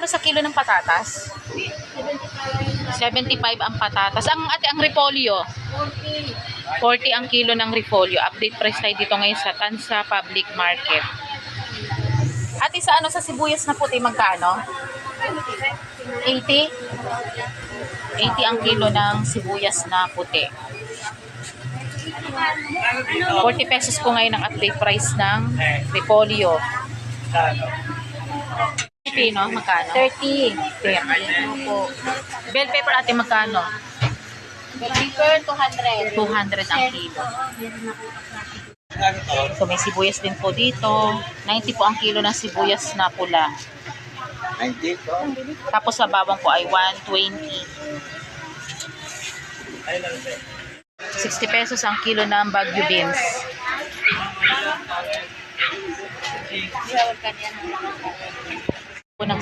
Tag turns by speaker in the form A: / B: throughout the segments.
A: magkano sa kilo ng patatas? 75 ang patatas. Ang ate, ang repolyo? 40 ang kilo ng repolyo. Update price tayo dito ngayon sa Tansa Public Market. Ate, sa ano sa sibuyas na puti magkano? 80? 80 ang kilo ng sibuyas na puti. 40 pesos po ngayon ang update price ng repolyo. Pino, magkano?
B: 30.
A: 30. po. Bell pepper ate magkano?
B: Pepper, 200.
A: 200 ang kilo. So may sibuyas din po dito. 90 po ang kilo ng sibuyas na pula.
C: 90 po.
A: Tapos sa bawang po ay 120. 60 pesos ang kilo ng Baguio beans.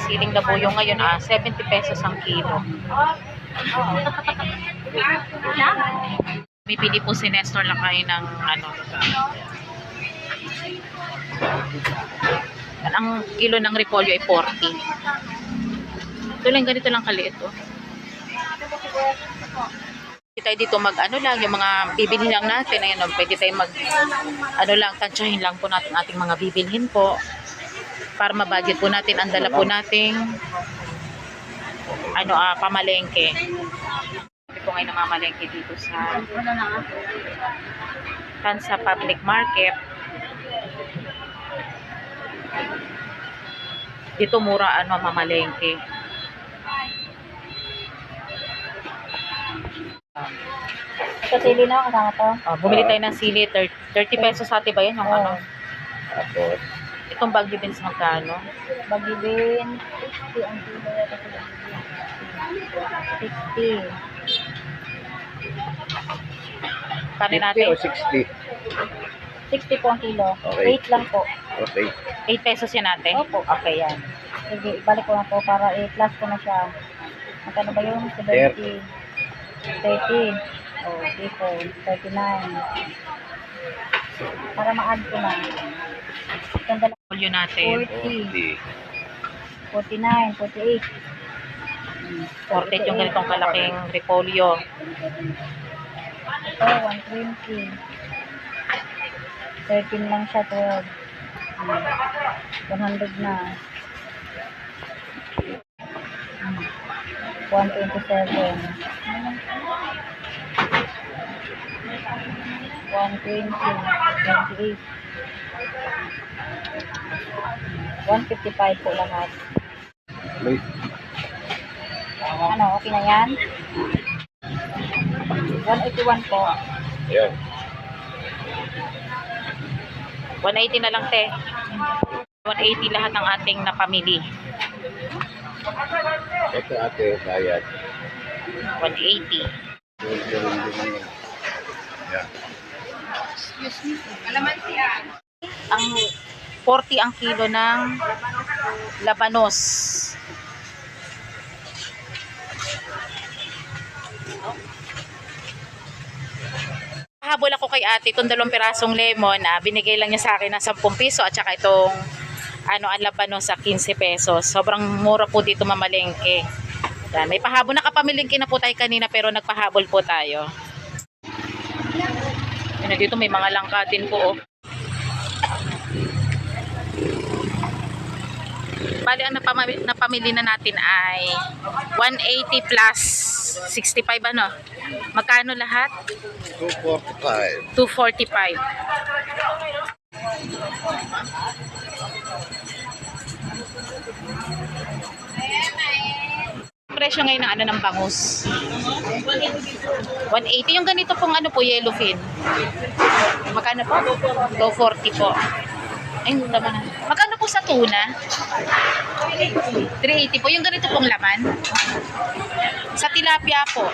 A: Siling na buyo ngayon ah, 70 pesos ang kilo. Bibili po si Nestor lang kayo ng ano. Ang kilo ng repolyo ay 40. Ito lang, ganito lang kaliit oh. Pwede tayo dito mag ano lang, yung mga bibilhin lang natin, ayun, oh, pwede tayo mag ano lang, tansyahin lang po natin ating mga bibilhin po para mabudget po natin, ang dala po nating ano ah, pamalengke. Kami po ngayon namamalengke dito sa Tansa Public Market. Dito mura ano mamalengke.
B: Ito sili na, kasama to.
A: Ah, bumili tayo ng sili, thir- 30 pesos ate ba yan? Yung ano?
C: Tapos,
A: Itong Baguio beans magkano?
B: Bagibin. 60 ang kilo. Ito sa bagibin. 60.
A: Kanin
C: 50
A: natin,
C: o 60?
B: 60 po ang kilo.
C: Okay.
B: 8 lang po.
C: Okay.
A: 8 pesos yan ate?
B: Opo.
A: Okay yan.
B: Sige, ibalik ko na po para i-plus ko na siya. Magkano ba yun? 70. 30. Oh, tipo, 39. Para ma-add ko na. Ganda
A: Polyo natin.
B: 40,
C: 40.
B: 49, 48. Hmm,
A: 48 yung ganitong kalaking repolyo.
B: Ito, 120. 13 lang siya, 12. Hmm, 100 na. Hmm, 127. 120, 28. 155 po lahat.
C: May
B: Ano, okay na yan? 181 po.
C: Ayan.
A: 180 na lang te. 180 lahat ng ating napamili.
C: Ito ate, bayad.
A: 180.
C: Yung meron din naman. Ayan.
A: Ang 40 ang kilo ng labanos. Habol ako kay ate itong dalawang pirasong lemon, ah, binigay lang niya sa akin ng 10 piso at saka itong ano, ang labanos sa 15 pesos. Sobrang mura po dito mamalengke. Yan, may pahabol nakapamilingki na po tayo kanina pero nagpahabol po tayo. Yan, dito may mga langka din po. Oh. Bali, ang napamili, napamili na natin ay 180 plus 65 ano? Magkano lahat?
C: 245.
A: 245. Presyo ngayon ng ano ng bangus. 180. Yung ganito pong ano po, yellowfin. Magkano po? 240 po. Ay, naman na. Magkano po sa tuna? 380 po. Yung ganito pong laman. Sa tilapia po.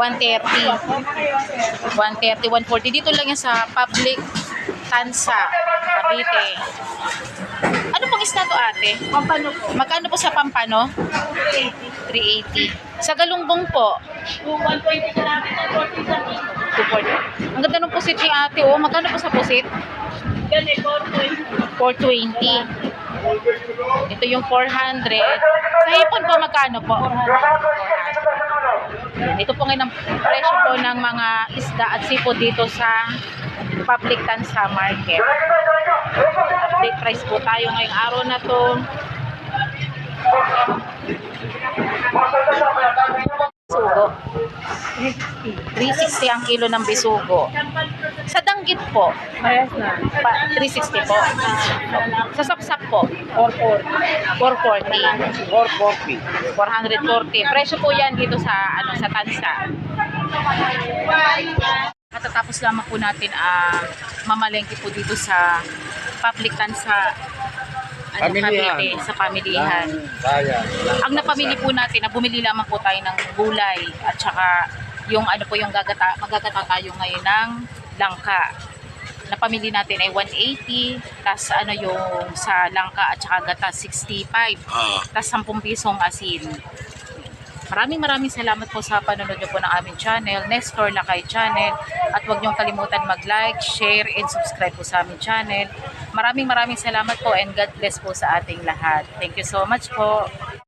A: 130. 130, 140. Dito lang yan sa public Tansa, Cavite. Ano pong isda to ate?
B: Pampano po?
A: Magkano po sa Pampano? 380. Sa Galungbong po?
B: 120 na namin na 40 sa kilo.
A: 240. Ang ganda ng pusit ni ate, oh. Magkano po sa pusit?
B: Eh, 420.
A: 420. Ito yung 400. Sa hipon po, magkano po? 400. Ito po ngayon ang presyo po ng mga isda at sipon dito sa Public Tansa Market. Update price po tayo ngayong araw na to. Sugo. 360 ang kilo ng bisugo. Sa danggit po,
B: Parehas na.
A: pa, 360 po. Sa sapsap po,
B: 440.
A: 440.
C: 440.
A: 440. Presyo po yan dito sa ano sa Tansa. Katatapos lamang po natin ah mamalengke po dito sa public Tansa ano,
C: Pamilihan.
A: Cavite, sa pamilihan.
C: Bayan. ng
A: Ang napamili po natin, na bumili lamang po tayo ng gulay at saka yung ano po yung gagata, magagata tayo ngayon ng langka. Napamili natin ay 180, tas ano yung sa langka at saka gata 65,
C: Ah.
A: tas 10 pisong asin. Maraming maraming salamat po sa panonood niyo po ng aming channel, Nestor Lakay Channel. At huwag niyong kalimutan mag-like, share, and subscribe po sa aming channel. Maraming maraming salamat po and God bless po sa ating lahat. Thank you so much po.